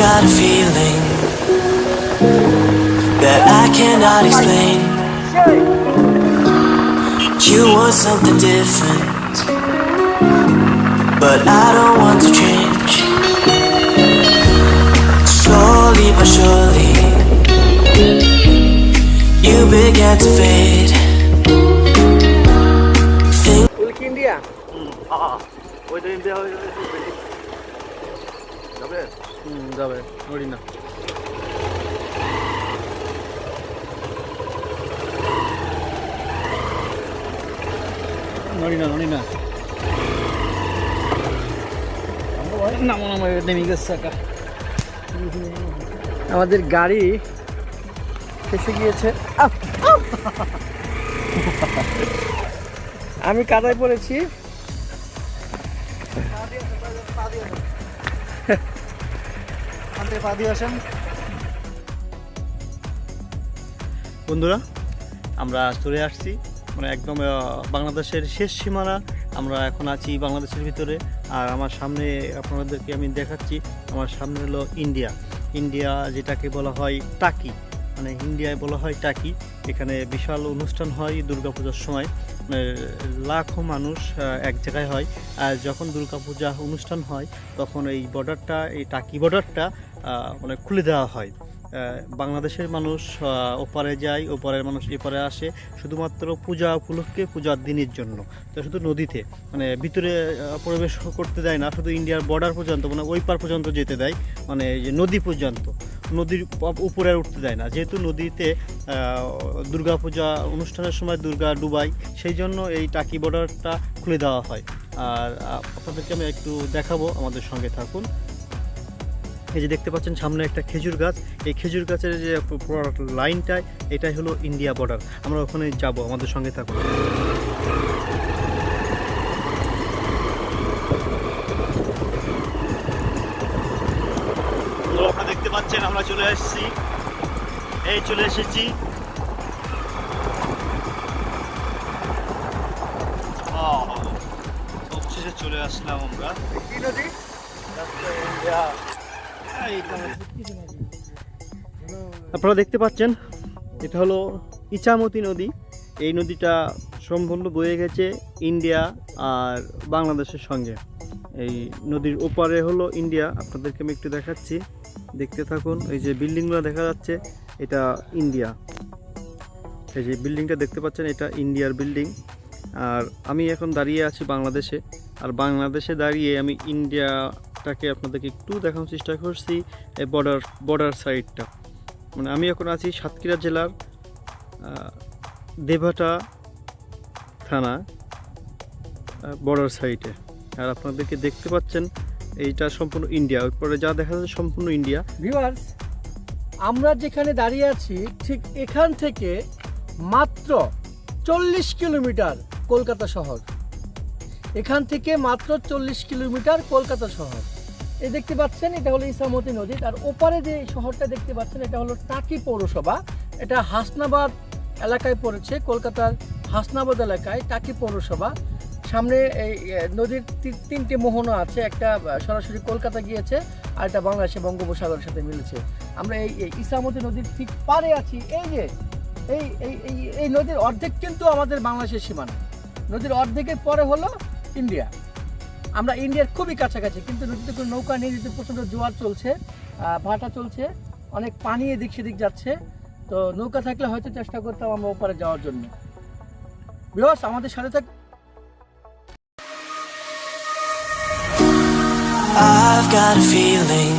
got a feeling that I cannot explain. You want something different, but I don't want to change. Slowly but surely, you began to fade. Think- হুম যাবে নড়ি না। আমাদের গাড়ি এসে গিয়েছে। আমি কাদায় পড়েছি। বন্ধুরা, আমরা চলে আসছি। মানে একদম বাংলাদেশের শেষ সীমানা। আমরা এখন আছি বাংলাদেশের ভিতরে। আর আমার সামনে আপনাদেরকে আমি দেখাচ্ছি, আমার সামনে হলো ইন্ডিয়া। ইন্ডিয়া যেটাকে বলা হয় টাকি। মানে ইন্ডিয়ায় বলা হয় টাকি। এখানে বিশাল অনুষ্ঠান হয় দুর্গাপূজার সময়। মানে লাখো মানুষ এক জায়গায় হয়। আর যখন দুর্গাপূজা অনুষ্ঠান হয়, তখন এই বর্ডারটা, এই টাকি বর্ডারটা মানে খুলে দেওয়া হয়। বাংলাদেশের মানুষ ওপারে যায়, ওপারের মানুষ এপারে আসে শুধুমাত্র পূজা উপলক্ষে, পূজার দিনের জন্য। তো শুধু নদীতে মানে ভিতরে প্রবেশ করতে দেয় না, শুধু ইন্ডিয়ার বর্ডার পর্যন্ত মানে ওই পার পর্যন্ত যেতে দেয় মানে যে নদী পর্যন্ত। নদীর উপরে উঠতে দেয় না। যেহেতু নদীতে দুর্গা পূজা অনুষ্ঠানের সময় দুর্গা ডুবাই সেই জন্য এই টাকি বর্ডারটা খুলে দেওয়া হয়। আর আপনাদেরকে আমি একটু দেখাবো, আমাদের সঙ্গে থাকুন। এই যে দেখতে পাচ্ছেন সামনে একটা খেজুর গাছ। এই খেজুর গাছের যে লাইনটায়, এটাই হলো ইন্ডিয়া বর্ডার আমরা ওখানে যাব, আমাদের সঙ্গে থাকুন। দেখতে পাচ্ছেন, আমরা চলে আসছি এই চলে এসেছি। চলে আসলাম আমরা। আপনারা দেখতে পাচ্ছেন, এটা হলো ইচামতি নদী। এই নদীটা সম্পূর্ণ বয়ে গেছে ইন্ডিয়া আর বাংলাদেশের সঙ্গে। এই নদীর ওপারে হলো ইন্ডিয়া, আপনাদেরকে আমি একটু দেখাচ্ছি। দেখতে থাকুন, এই যে বিল্ডিংগুলো দেখা যাচ্ছে, এটা ইন্ডিয়া। এই যে বিল্ডিংটা দেখতে পাচ্ছেন, এটা ইন্ডিয়ার বিল্ডিং। আর আমি এখন দাঁড়িয়ে আছি বাংলাদেশে। আর বাংলাদেশে দাঁড়িয়ে আমি ইন্ডিয়াটাকে আপনাদেরকে একটু দেখানোর চেষ্টা করছি, এই বর্ডার বর্ডার সাইডটা মানে আমি এখন আছি সাতক্ষীরা জেলার দেভাটা থানা বর্ডার সাইডে আর আপনাদেরকে দেখতে পাচ্ছেন, এইটা সম্পূর্ণ ইন্ডিয়া পরে যা দেখা যাচ্ছে সম্পূর্ণ ইন্ডিয়া ভিউয়ার্স আমরা যেখানে দাঁড়িয়ে আছি, ঠিক এখান থেকে মাত্র চল্লিশ কিলোমিটার কলকাতা শহর। এখান থেকে মাত্র চল্লিশ কিলোমিটার কলকাতা শহর। এই দেখতে পাচ্ছেন, এটা হলো ইসামতি নদী। আর ওপারে যে শহরটা দেখতে পাচ্ছেন, এটা হলো টাকি পৌরসভা। এটা হাসনাবাদ এলাকায় পড়েছে, কলকাতার হাসনাবাদ এলাকায় টাকি পৌরসভা। সামনে এই নদীর তিনটে মোহনা আছে। একটা সরাসরি কলকাতা গিয়েছে, আর একটা বাংলাদেশে বঙ্গোপসাগরের সাথে মিলেছে। আমরা এই ইসামতি নদীর ঠিক পারে আছি। এই যে এই এই এই নদীর অর্ধেক কিন্তু আমাদের বাংলাদেশের সীমানা। নদীর অর্ধেকের পরে হলো ইন্ডিয়া। আমরা ইন্ডিয়ার খুবই কাছাকাছি কিন্তু নদীতে কোনো নৌকা নেই নদীতে প্রচণ্ড জোয়ার চলছে ভাটা চলছে অনেক পানি এদিক সেদিক যাচ্ছে। তো নৌকা থাকলে হয়তো চেষ্টা করতাম আমরা ওপারে যাওয়ার জন্য। বিহস আমাদের সাথে থাক I've got a feeling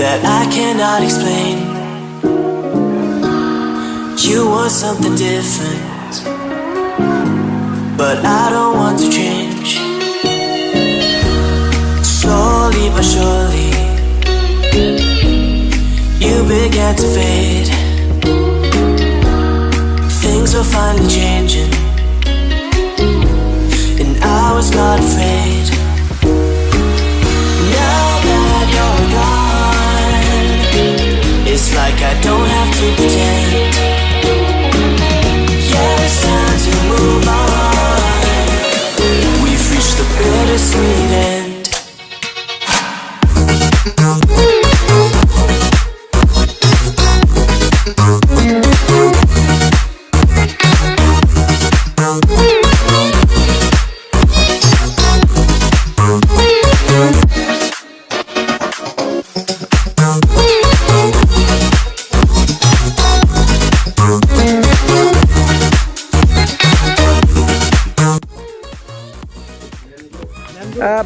that I cannot explain. You want something different, but I don't want to change. Slowly but surely, you began to fade. Things were finally changing,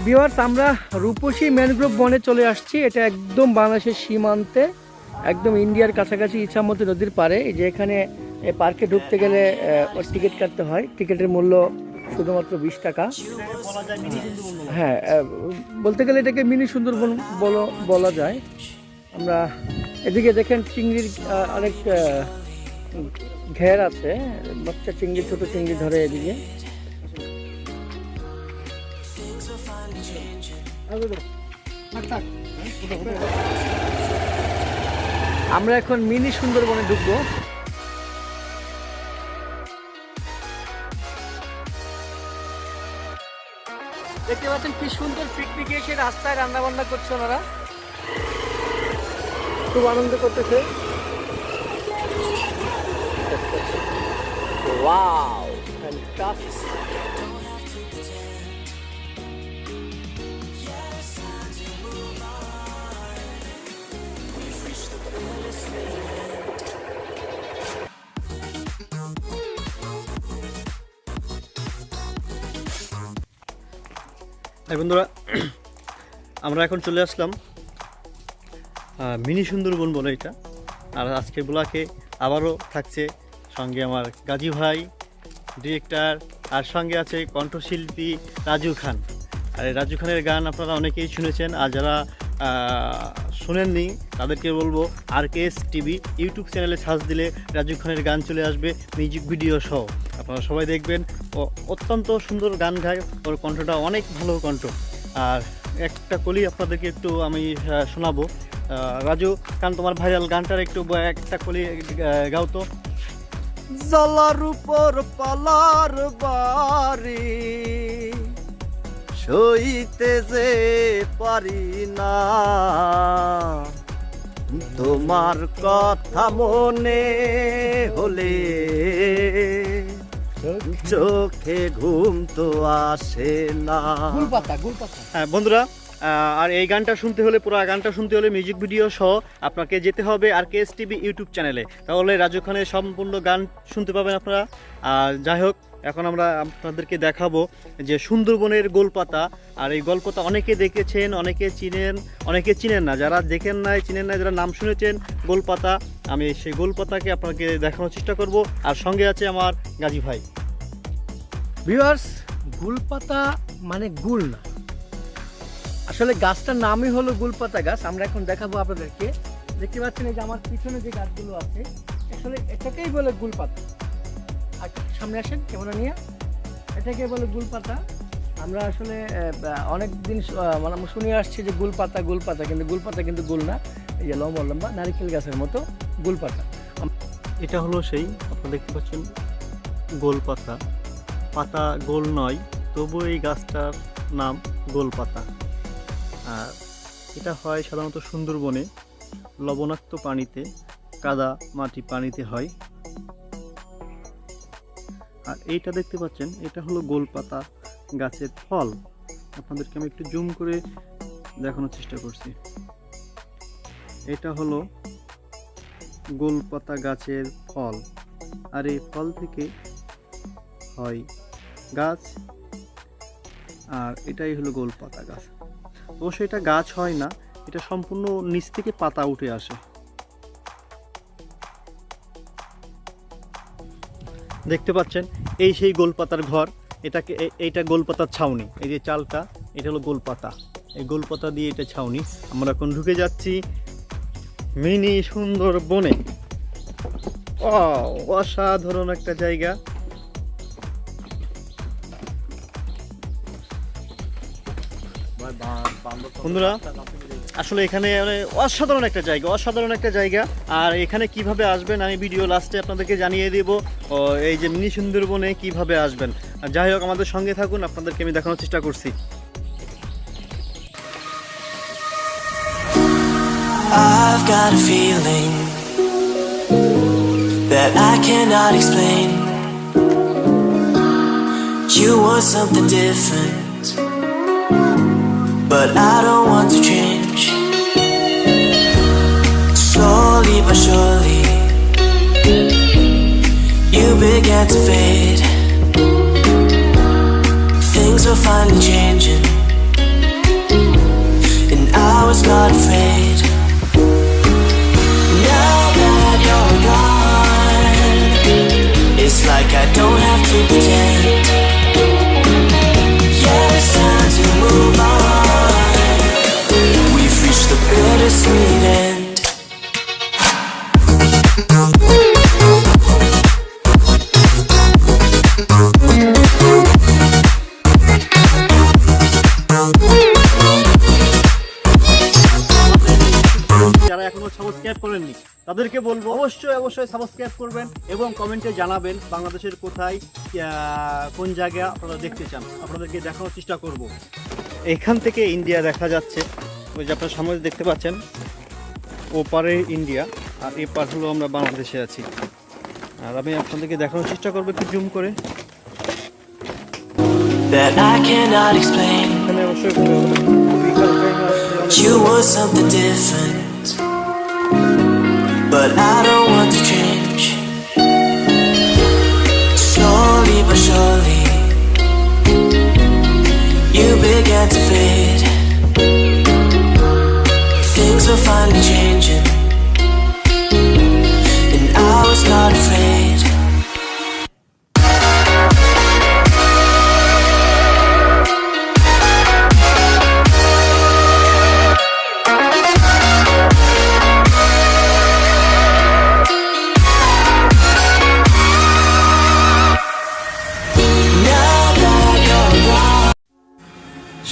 viewers আমরা রূপসী ম্যানগ্রোভ বনে চলে আসছি। এটা একদম বাংলাদেশের সীমান্তে, একদম ইন্ডিয়ার কাছাকাছি ইচ্ছামতি নদীর পারে যে এখানে পার্কে ঢুকতে গেলে টিকিট কাটতে হয়। টিকিটের মূল্য শুধুমাত্র বিশ টাকা। হয়। বলতে গেলে এটাকে মিনি সুন্দরবন বলো- বলা যায়। আমরা এদিকে দেখেন চিংড়ির অনেক ঘের আছে। বাচ্চা চিংড়ি, ছোট চিংড়ি ধরে এদিকে। আমরা এখন মিনি সুন্দরবনে ঢুকবো। দেখতে পাচ্ছেন কি সুন্দর পিকনিকে এসে রাস্তায় রান্না বান্না করছে ওনারা। খুব আনন্দ করতেছে। Wow fantastic. বন্ধুরা, আমরা এখন চলে আসলাম মিনি সুন্দরবন বলে এটা। আর আজকের ব্লকে আবারও থাকছে সঙ্গে আমার গাজী ভাই, ডিরেক্টর, আর সঙ্গে আছে কণ্ঠশিল্পী রাজু খান। আর রাজু খানের গান আপনারা অনেকেই শুনেছেন, আর যারা শুনেননি, তাদেরকে বলব R K S TV YouTube চ্যানেলে সার্চ দিলে রাজু খানের গান চলে আসবে, মিউজিক ভিডিও সহ। আপনারা সবাই দেখবেন অত্যন্ত সুন্দর গান গায়, ওর কণ্ঠটা অনেক ভালো কণ্ঠ। আর একটা কলি আপনাদেরকে একটু আমি শোনাবো। রাজু, কারণ তোমার ভাইরাল গানটার একটু একটা কলি গাও তো। জলার উপর পালার বাড়ি, সইতে যে পারি না। তোমার কথা মনে হলে চোখে ঘুম তো আসে না। হ্যাঁ বন্ধুরা আর এই গানটা শুনতে হলে পুরো গানটা শুনতে হলে মিউজিক ভিডিও সহ আপনাকে যেতে হবে R K S TV YouTube চ্যানেলে তাহলে রাজু খানের সম্পূর্ণ গান শুনতে পাবেন আপনারা। আর যাই হোক এখন আমরা আপনাদেরকে দেখাবো যে সুন্দরবনের গোলপাতা। আর এই গল্পটা অনেকে দেখেছেন অনেকে চিনেন অনেকে চিনেন না। যারা দেখেন নাই চিনেন না যারা নাম শুনেছেন গোলপাতা আমি সেই গোলপাতাকে আপনাকে দেখানোর চেষ্টা করব। আর সঙ্গে আছে আমার গাজী ভাই। ভিউয়ার্স গুলপাতা মানে গুল না। আসলে গাছটার নামই হলো গুলপাতা গাছ। আমরা এখন দেখাবো আপনাদেরকে। দেখতে পাচ্ছেন এই যে আমার পিছনে যে গাছগুলো আছে, আসলে এটাকেই বলে গুলপাতা আর সামনে আসেন, ক্যামেরা নিয়ে। এটাকে বলে গুলপাতা আমরা আসলে অনেক দিন মানে শুনে আসছি যে গুলপাতা গুলপাতা কিন্তু গুলপাতা কিন্তু গুল না। এই লম্বা লম্বা নারিকেল গাছের মতো গুলপাতা এটা হলো সেই, আপনারা দেখতে পাচ্ছেন, গোল পাতা গোল নয়, তবু এই গাছটার নাম গোল পাতা। আর এটা হয় সাধারণত সুন্দরবনে, লবণাক্ত পানিতে, কাদা মাটি পানিতে হয়। আর এইটা দেখতে পাচ্ছেন, এটা হলো গোল পাতা গাছের ফল। আপনাদেরকে আমি একটু জুম করে দেখানোর চেষ্টা করছি। এটা হলো গোলপাতা গাছের ফল। আর এই ফল থেকে হয় গাছ, আর এটাই হলো গোলপাতা গাছ। অবশ্য এটা গাছ হয় না, এটা সম্পূর্ণ নিচ থেকে পাতা উঠে আসে। দেখতে পাচ্ছেন, এই সেই গোলপাতার ঘর, এটাকে এইটা গোলপাতার ছাউনি। এই যে চালটা, এটা হলো গোলপাতা। এই গোলপাতা দিয়ে এটা ছাউনি। আমরা এখন ঢুকে যাচ্ছি মিনি সুন্দর বনে অসাধারণ একটা জায়গা। বন্ধুরা, আসলে এখানে মানে অসাধারণ একটা জায়গা, অসাধারণ একটা জায়গা। আর এখানে কীভাবে আসবেন আমি ভিডিও লাস্টে আপনাদেরকে জানিয়ে দেব। এই যে মিনি সুন্দরবনে কীভাবে আসবেন। যাই হোক, আমাদের সঙ্গে থাকুন, আপনাদেরকে আমি দেখানোর চেষ্টা করছি। I've got a feeling that I cannot explain. You want something different, but I don't want to change. Slowly but surely, you began to fade. Things were finally changing, and I was not afraid. তাদেরকে বলব অবশ্যই অবশ্যই subscribe করবেন এবং কমেন্টে জানাবেন বাংলাদেশের কোথায় কোন জায়গা আপনারা দেখতে চান। আপনাদেরকে দেখানোর চেষ্টা করব। এখান থেকে ইন্ডিয়া দেখা যাচ্ছে। ওই যে আপনার সামনে দেখতে পাচ্ছেন ওপারে ইন্ডিয়া আর এ পার হলো আমরা বাংলাদেশে আছি। আর আমি আপনাদেরকে দেখানোর চেষ্টা করব একটু জুম করে। That I cannot explain. You were something different, but I don't want to change. Slowly but surely, you began to fade. Things are finally changing,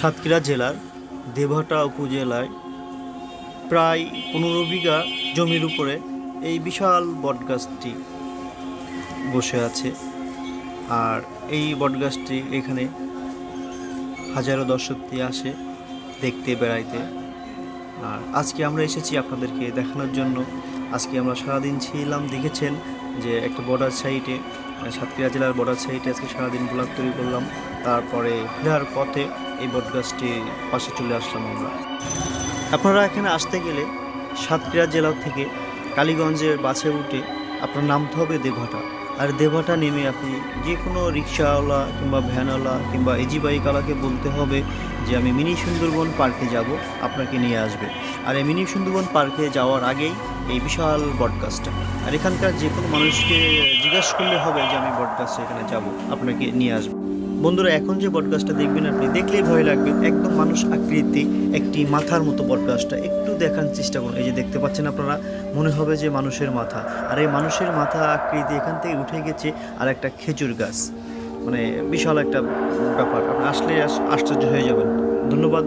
Satkhira জেলার দেবহাটা উপজেলায় প্রায় পনেরো বিঘা জমির উপরে এই বিশাল বটগাছটি বসে আছে। আর এই বটগাছটি এখানে হাজারো দর্শকটি আসে দেখতে, বেড়াইতে। আর আজকে আমরা এসেছি আপনাদেরকে দেখানোর জন্য। আজকে আমরা সারাদিন ছিলাম, দেখেছেন যে একটা বর্ডার সাইটে সাতক্ষীরা জেলার বর্ডার সাইটে আজকে সারাদিন ব্লগ তৈরি করলাম। তারপরে ফেরার পথে এই বটগাছটি পাশে চলে আসলাম আমরা। আপনারা এখানে আসতে গেলে সাতক্ষীরা জেলা থেকে কালীগঞ্জের বাসে উঠে আপনার নামতে হবে দেবহাটা আর দেবহাটা নেমে আপনি যে কোনো রিক্সাওয়ালা কিংবা ভ্যানওয়ালা কিংবা এজি বাইকওয়ালাকে বলতে হবে যে, আমি মিনি সুন্দরবন পার্কে যাব, আপনাকে নিয়ে আসবে। আর এই মিনি সুন্দরবন পার্কে যাওয়ার আগেই এই বিশাল বটগাছটা আর এখানকার যে কোনো মানুষকে জিজ্ঞাসা করলে হবে যে আমি বটগাছটা এখানে যাব, আপনাকে নিয়ে আসব। বন্ধুরা, এখন যে বটগাছটা দেখবেন আপনি, দেখলেই ভয় লাগবে, একদম মানুষ আকৃতি, একটি মাথার মতো বটগাছটা একটু দেখার চেষ্টা করুন। এই যে দেখতে পাচ্ছেন আপনারা, মনে হবে যে মানুষের মাথা। আর এই মানুষের মাথা আকৃতি এখান থেকে উঠে গেছে আর একটা খেজুর গাছ। মানে বিশাল একটা ব্যাপার। আপনি আসলে আশ্চর্য হয়ে যাবেন। ধন্যবাদ